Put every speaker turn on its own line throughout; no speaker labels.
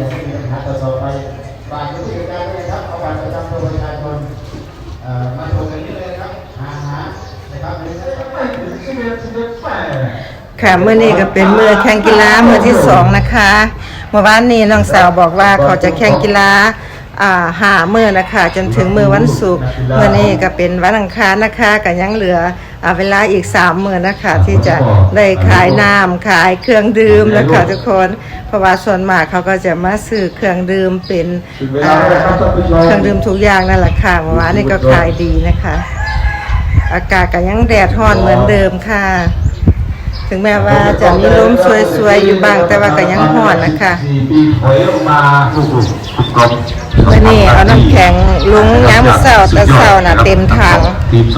จะไม่มีปัญหาต่อไปฝากผู้จัดการด้วยนะครับเอาบัตรประจำตัวประชาชนเอ่อมาโชว์กันนี้เลยนะครับหาหานะครับหรือไม่ถึงสิบเอ็ดสิบเอ็ดแปด
ค่ะเมื่อนี้ก็เป็นมือแข่งกีฬามือที่สองนะคะเมื่อวานนี้น้องสาวบอกว่าเขาจะแข่งกีฬาอ่าหามือนะคะ จนถึงมือวันศุกร์เมื่อนี้ก็เป็นวันอังคารนะคะก็ยังเหลือ อ่าเวลาอีกสามมือนะคะที่จะได้ขายน้ำขายเครื่องดื่มนะคะทุกคน เพราะว่าส่วนมากเขาก็จะมาซื้อเครื่องดื่มเป็นอ่าเครื่องดื่มทุกอย่างนั่นแหละค่ะเมื่อวานนี้ก็ขายดีนะคะ อากาศก็ยังแดดร้อนเหมือนเดิมค่ะ ถึงแม้ว่าจะมีลมสวยๆอยู่บ้างแต่ว่าก็ยังร้อนนะคะวันนี้เอาน้ำแข็งลุงย้ำเศร้าแต่เศร้าน่ะเต็มทาง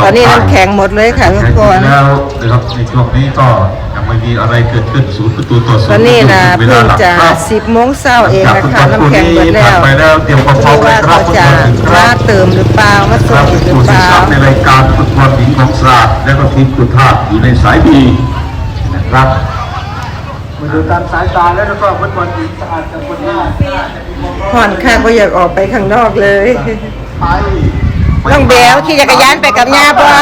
ตอนนี้น้ำแข็งหมดเลยค่ะทุกคน
แล้วนะครับในช่วงนี้ก็ยังไม่มีอะไรเกิดขึ้นศูนย์ประตูต่อศูนย์
ตอนนี้นะ
เพิ่ง
จะสิบโมงเช้าเองนะคะน้ำแข็งหมดแล้ว
ไปแล้วเตรียมความพร้อ
ไม่
ม
ว่า
ครั
เขา
บ
จะมาเติมหรือเปล่ามา
ค
ส่งหรือเปล่า
ในรายการฟุตบอลหญิงของสตร์และก็ทีมกุธาตุอยู่ในสายบี ครับ
มาดูตามสายตาแล้วก็ฟุตบอลหญิงสะอาดกับคนหน้า
ผ่อนค่าก็อยากออกไปข้างนอกเลย
ไป
น้องเบลขี่จักรยานไปกับย่าปะ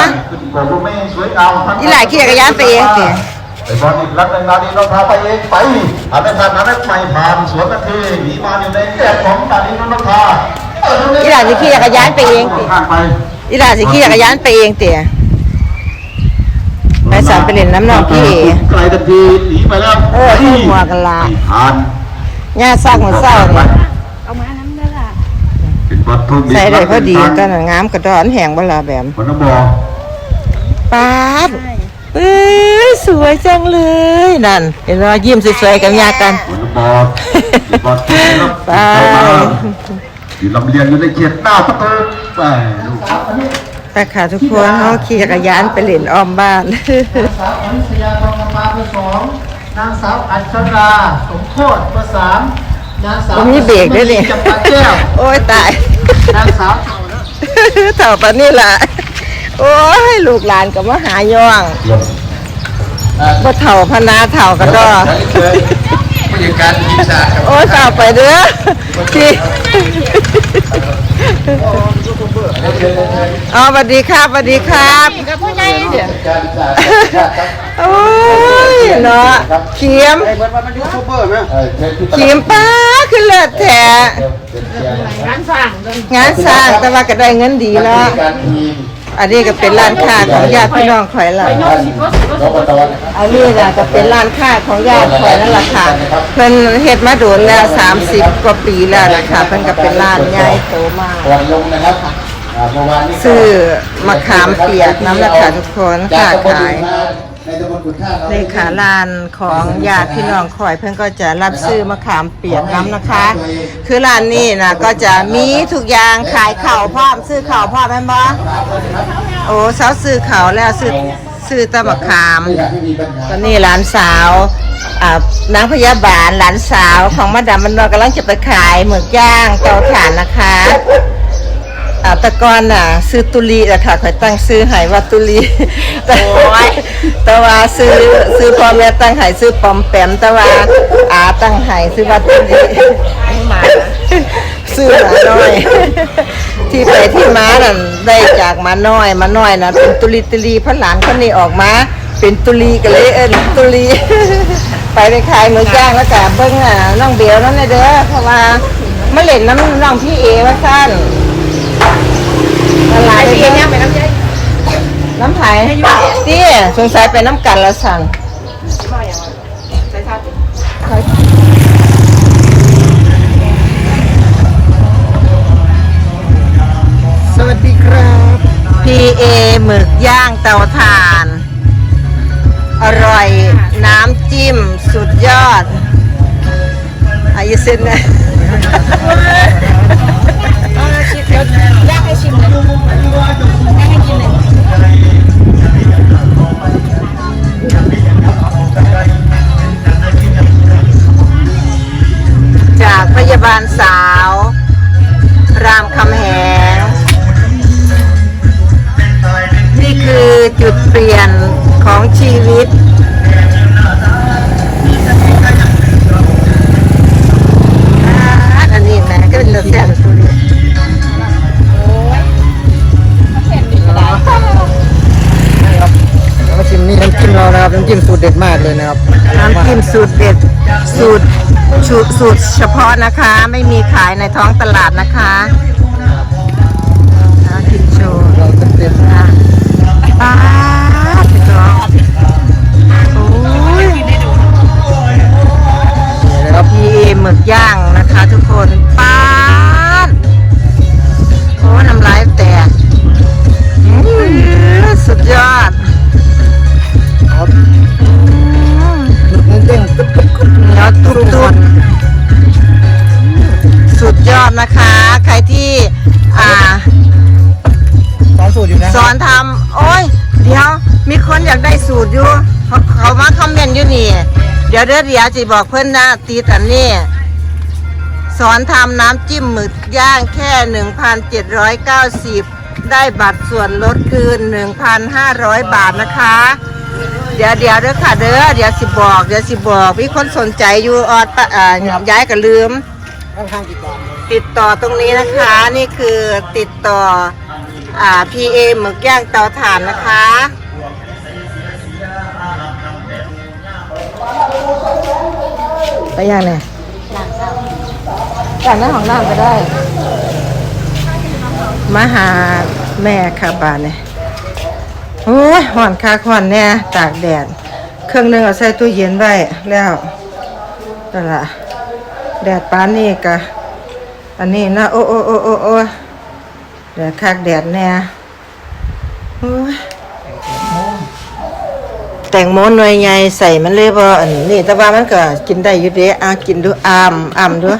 ผมก็ไม่สวยงามทั้ง
อีหลายขี่จักรยานไปเองสิ
ไอ้บอลอีกรักหนึ่งนาทีเราพาไปเองไปอันนั้นทันอันนั้นไม่ผ่านสวนนาทีหนีมาอยู่ในแดดของนาทีนนทา
อีหลานสิขี่จักรยานไปเองสิ
ข้างไป
อีหลาสิขี่จักรยานไปเองเตี๋ย ไปสามไปเล่นน้ำนองพี่เอ
ไกลทันทีหนีไปแล้ว
เออขึ้นหัวกันละ
ไม่ผ่าน
ย่าซากเหมือนเศร้าเนี่ย
เอามาน้ำได้ล่ะ
เป็นบอลทุ่ม
ใส่ได้พอดีกันน่ะงามกระดอนแหงเวลาแบบ
คนน้ำบอ
ป๊าดเอ้ยสวยจังเลยนั่นเห็นว่ายิ้มสวยๆกับยากัน
คนน้ำบอเป็นบอลทุ่มแล้ว
ไป
เข้ามาอยู่ลำเลียงอยู่ในเขตหน้าประตูไปลูก
แต่ค่ะทุกคนเขาขี่จักรยานไปเล่นอ้อมบ้าน
นางสาวอนิสยาทองคำมาเบอร์สองนางสาวอัชราสมโคตรเบอร์สามนางสาว
ผมมีเบรกด้วยนี่
จำปาแก้ว
โอ้ยตาย
นางสาว
เถ่าปานนี่ล่ะ โอ้ยลูกหลานก็มาหาย่องบ่เถ่าพนาเถ่ากระดอ
ผู้จัดการทีมชาติครับ
โอ้ยเถ่าไปเด้อที่ อ๋อสวัสดีครับสวัสดีครับ
กับผู้ใหญ่เดี๋ยว
การศึกษาครับ
โอ้ยเนาะเขียม
เปิดมาเป็นยูทูบเบอร์ไหมเออเป็นที่
เขียมป้าขึ้นเลิศแท้
เป็นเชียร์
ร้านสั่งกัน
งานสร้างแต่ว่าก็ได้เงินดีเนาะ
การทีม
อันนี้ก็เป็นร้านค้าของญาติพี่น้องข่อยละ
ท่านนปตนะครับ
อันนี้น่ะก็เป็นร้านค้าของญาติข่อยนั่นแหละค่ะ เพิ่นเฮ็ดมาโดนแล้ว30กว่าปีแล้วนะคะเพิ่นก็เป็นร้านใหญ่โตมาก
ก่อนลงนะครับ อ่าเมื่อวานนี้
ซื้อมะขามเปียกน้ำราคาทุกคนค่ะขาย
ในตำบลกุฎท่าเรา
เลขาร้านของญาติพี่น้องข่อยเพิ่นก็จะรับซื้อมะขามเปียกน้ำนะคะ คือร้านนี้นะก็จะมีทุกอย่างขายข้าวพร้อมซื้อข้าวพร้อมแม่นบ่โอ้เช้าซื้อข้าวแล้วซื้อซื้อแตะมะขาม
ไม่อยากให้มีปัญหา
ตอนนี้หลานสาวอ่านางพยาบาลหลานสาวของมาดามมันนอกำลังจะไปขายหมึกย่างเตาถ่านนะคะ อ่าแตะกอนน่ะซื้อตุลีอะค่ะข่อยตั้งซื้อให้ว่าตุลีแต่แต่ว่าซื้อซื้อพ่อแม่ตั้งให้ซื้อปอมแปมแต่ว่าอาตั้งให้ซื้อว่าตุลีหมาซื้อหมาน้อย ที่ไปที่ม้านั่นได้จากหมาน้อยหมาน้อยนะเป็นตุลีตุลีเพราะหลานคนนี้ออกมา เป็นตุลีกันเลยเอิ้นตุลี ไปไปขายหมือย่างแล้วแต่เบิ้งอะน้องเบลนั่นเลยเด้อเพราะว่ามาเล่นน้ำน้องพี่เอว่าสั้น ละลายไปเนี่ยไปน้ำใจน้ำไผ่เตี้ยสงสัยไปน้ำกันละสันสวัสดีครับพี่เอหมึกย่างเตาถ่าน อร่อย น้ำจิ้ม สุดยอดอายุเส้นนะ
ยากให้ชิมเลยยากให้กินเลย
จากพยาบาลสาว สูตรสูตรเฉพาะนะคะ ไม่มีขายในท้องตลาดนะคะกินโชว์เต็มๆค่ะป้าพี่น้อโอ้ยนี่นะพี่หมึกย่างนะคะทุกคนป้าดโอ้น้ำลายแตกสุดยอด สุดยอดนะคะ ใครที่อ่า
สอนสูตรอยู่นะ
สอนทำโอ้ย เดี๋ยว มีคนอยากได้สูตรอยู่เขาเขามาคอมเมนต์อยู่นี่ เดี๋ยวเดี๋ยวเดี๋ยวจะบอกเพื่อนนะตีตันนี่สอนทำน้ำจิ้มหมึกย่างแค่ 1,790 ได้บัตรส่วนลดคืน 1,500 บาทนะคะ เดี๋ยวเดี๋ยวเด้อค่ะเด้อเดี๋ยวสิบอก เดี๋ยวสิบอกมีคนสนใจอยู่ออดปะอ่าย้ายก็ลืม
ข้างข้างติด ต่อ
ติดต่อตรงนี้นะคะนี่คือติดต่ออ่า PA หมึกย่างเตาถ่านนะคะ ไปย่างเนี่ยจากนั้นของร้านก็ได้ มาหาแม่ค่ะบ้านเนี่ยโอ้ยห่อนคาห่อนแน่ตากแดด เครื่องหนึงเอาใส่ตู้เย็นไว้แล้วนั่นล่ะแดดปานนี่กะ อันนี้นะโอ้โอ้โอ้โอ้โอ้แดดคักแดดแน่โอ้ยแตงโมหน่วยใหญ่ใส่มันเลยบ่อันนี้แต่ว่ามันก็กินได้อยู่เด้อะกินดูอ่ำอ่ำดู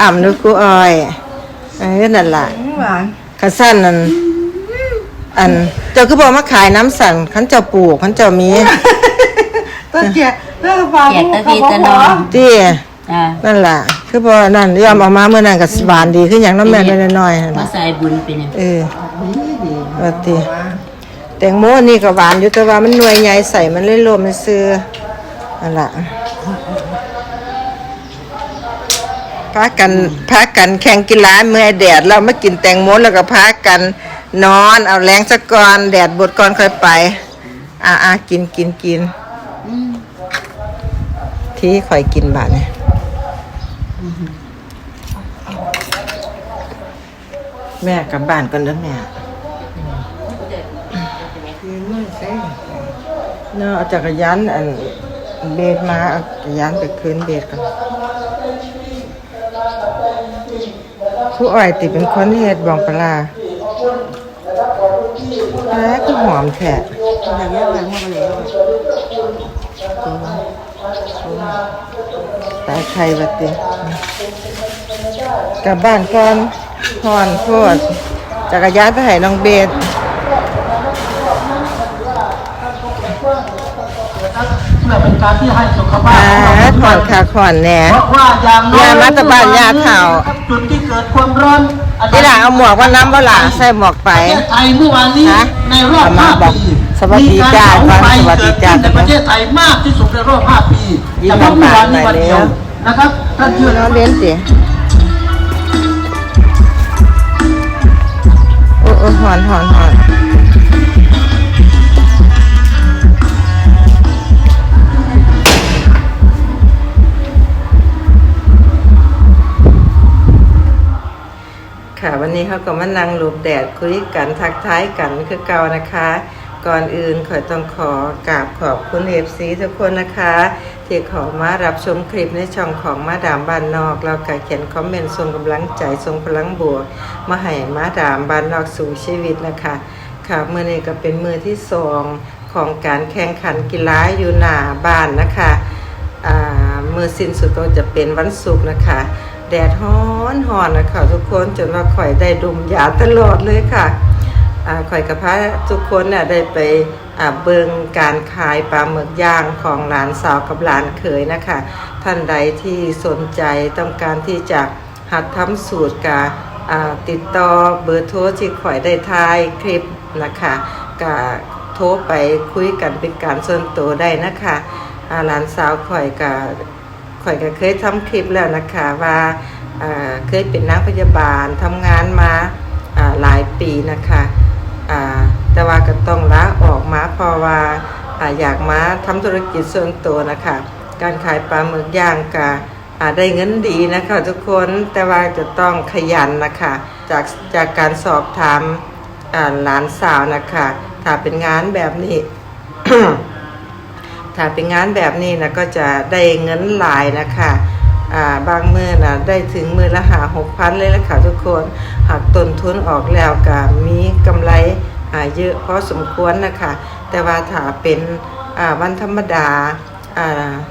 อ่ำดูกูออยเออนั่นล่ะ
หวาน
ขันสั้นนั่นอันเจ้าคือบอกมาขายน้ำสั่นขันเจ้าปลูกขันเจ้ามี
ต้นเกียร์เรื่องฟ้า
เกียรติพี่ตะนอม
ที่
อ่า
นั่นล่ะ คือบ่นั่นยอมเออกมาเมื่อนั้นก็หวานดีขึ้นอย่างน้ำแม่น้อยๆนั่น
มา
ล่ะ
ใส่บุญเป็นยัง
เออว่าติแตงโมนี่ก็หวานอยู่แต่ว่ามันหน่วยใหญ่ใส่มันเลยลมมันซื้อนั่นล่ะพากันพากันแข่งกีฬาเมื่อแดดเรามากินแตงโมแล้วก็พากันนอนเอาแรงสักก่อนแดดบดก่อนค่อยไป อ่าอ่ากินกินกินที่ค่อยกินบาดเนี่ย แม่กลับบ้านก่อนเด้อแม่เนาะเอาจักรยานอันเบสมาเอาจักรยานไปคืนเบสกันผู้อ้อยติเป็นคนเฮ็ดบองปลาแล้ก็หอมแท้
อย่างเงี้ยแรงมากเลย
ตายไข่บัดติ กลับบ้านก่อนพอนโพดจักรยานไปให้น้องเบส
เพื่อเป็นการที่ให้สุขภา
อ่า
พของเรา
ถอนขาขอนแหน่
เพราะว่าอย่างน้อย
ยามาตะบานยาเข่า
จุดที่เกิดความร้อน
ที่หลังเอาหมวกว่าน้ำบ่หล่ะใส่หมวกไป
ประเทศไทยเมื่อวานนี้
ฮะ
ในรอบ
มา
ห้า
บอก
ปี
สวัสดีจ้า
มีการเผาไฟ
สวัสดี
เกิด
จ้า
ขึ้นในประเทศไทยมากที่สุดในรอบห้าปี
ยิ้ม
เฉพาะเมื่อวานนี้
บานๆ
วันเดียว
ห น่อยแล้ว
นะครับท่านเชื่อ
น้องเล่นสิโอ้โอ้หอนหอนหอนค่ะวันนี้เขาก็มานั่งหลบแดดคุยกันทักท้ายกันคือเก่านะคะ ก่อนอื่นขอต้องขอกราบขอบคุณเอฟซีทุกคนนะคะ ที่เขอมารับชมคลิปในช่องของมาดามบ้านนอก เราก็เขียนคอมเมนต์ส่งกำลังใจส่งพลังบวก มาให้มาดามบ้านนอกสู่ชีวิตนะคะ ค่ะเมื่อนี้ก็เป็นมือที่สองของการแข่งขันกีฬาอยู่หน้าบ้านนะคะอ่ามือสิ้นสุดก็จะเป็นวันศุกร์นะคะ แดดฮ้อนหอนนะคะทุกคนจนว่าข่อยได้ดมยาตลอดเลยค่ะ ข่อยกับพระทุกคนน่ะได้ไปเบิงการขายปลาหมึกย่างของหลานสาวกับหลานเขยนะคะ ท่านใดที่สนใจต้องการที่จะหัดทำสูตรกาอ่าติดต่อเบอร์โทรที่ข่อยได้ทายคลิปนะคะกาโทรไปคุยกันเป็นการส่วนตัวได้นะคะหลานสาวข่อยกาข่อยก็เคยทำคลิปแล้วนะคะว่าเคยเป็นนักพยาบาลทำงานมาหลายปีนะคะ อ่าแต่ว่าก็ต้องละออกมาเพราะว่าอ่าอยากมาทำธุรกิจส่วนตัวนะคะการขายปลาหมึกย่างกะได้เงินดีนะคะทุกคนแต่ว่าจะต้องขยันนะคะจากจากการสอบถามหลานสาวนะคะถ้าเป็นงานแบบนี้ ถ้าเป็นงานแบบนี้นะก็จะได้เงินหลายนะคะ บางมือนะได้ถึงมือละหาหกพันเลยละค่ะทุกคนหากต้นทุนออกแล้วก็มีกำไรเยอะพอสมควรนะคะ แต่ว่าถ้าเป็นวันธรรมดา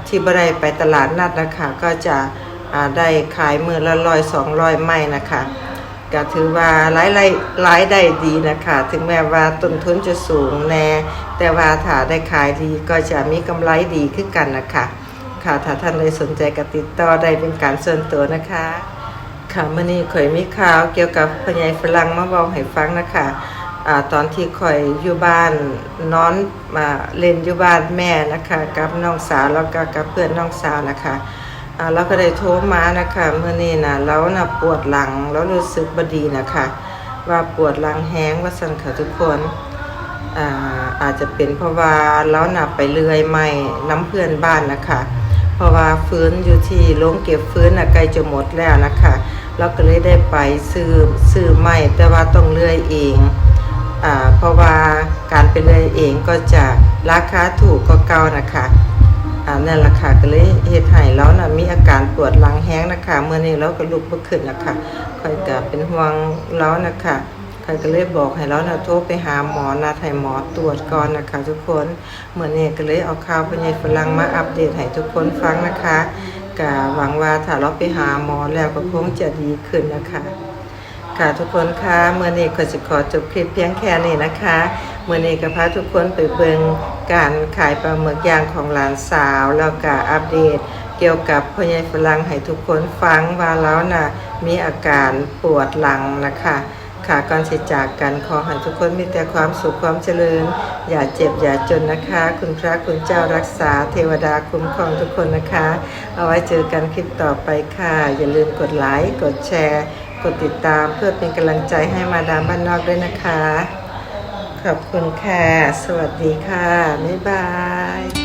ที่บได้ไปตลาดนัดนะคะ ก็จะได้ขายมือละร้อยสองร้อยไม้นะคะก็ถือว่ารายรายได้ดีนะคะ ถึงแม้ว่าต้นทุนจะสูงแน่ แต่ว่าถ้าได้ขายดีก็จะมีกำไรดีขึ้นกันนะคะ ค่ะถ้าท่านใดสนใจก็ติดต่อได้เป็นการส่วนตัวนะคะ ค่ะมื่อนี้ข่อยมีข่าวเกี่ยวกับพญายฝรั่งมาบอกให้ฟังนะคะอ่าตอนที่ข่อยอยู่บ้านนอนมาเล่นอยู่บ้านแม่นะคะกับน้องสาวแล้วก็กับเพื่อนน้องสาวนะคะอ่าเราก็ได้โทรมานะคะเมื่อนี้นะเรานะปวดหลังแล้วรู้สึกบดีนะคะ ว่าปวดหลังแห้งว่าสั่นค่ะทุกคนอ่าอาจจะเป็นเพราะว่าเราหนับไปเลื่อยไม่น้ำเพื่อนบ้านนะคะ ราะว่าฟื้นอยู่ที่โรงเก็บฟื้นนะใกล้จะหมดแล้วนะคะเราก็เลยได้ไปซื้อซื้อไม้แต่ว่าต้องเลื่อยเองอ่าเพราะว่าการไปเลื่อยเองก็จะราคาถูกก็เก่านะคะอ่านั่นแหละค่ะก็เลยเฮ็ดให้เรานะมีอาการปวดหลังแห้งนะคะเมื่อนี้เราก็ลุกบ่ขึ้นนะคะค่อยก็เป็นห่วงเรานะคะ ค่อยก็เลยบอกให้เรานะโทรไปหาหมอนัดให้หมอตรวจก่อนนะคะ ทุกคนเมื่อนี้ก็เลยเอาข่าวพญายฝรั่งมาอัปเดตให้ทุกคนฟังนะคะก็หวังว่าถ้าเราไปหาหมอแล้วก็คงจะดีขึ้นนะคะค่ะทุกคนคะเมื่อนี้ก็จะขอจบคลิปเพียงแค่นี้นะคะเมื่อนี้ก็พาทุกคนไปเบิ่งการขายปลาหมึกย่างของหลานสาว แล้วก็อัปเดต เกี่ยวกับพ่อใหญ่ฝรั่งให้ทุกคนฟังว่าแล้วน่ะมีอาการปวดหลังนะคะ ค่ะก่อนสิจากกันขอให้ทุกคนมีแต่ความสุขความเจริญ อย่าเจ็บอย่าจนนะคะ คุณพระคุณเจ้ารักษาเทวดาคุ้มครองทุกคนนะคะ เอาไว้เจอกันคลิปต่อไปค่ะ อย่าลืมกดไลค์กดแชร์ กดติดตามเพื่อเป็นกำลังใจให้มาดามบ้านนอกด้วยนะคะ ขอบคุณค่ะ สวัสดีค่ะ บ๊ายบาย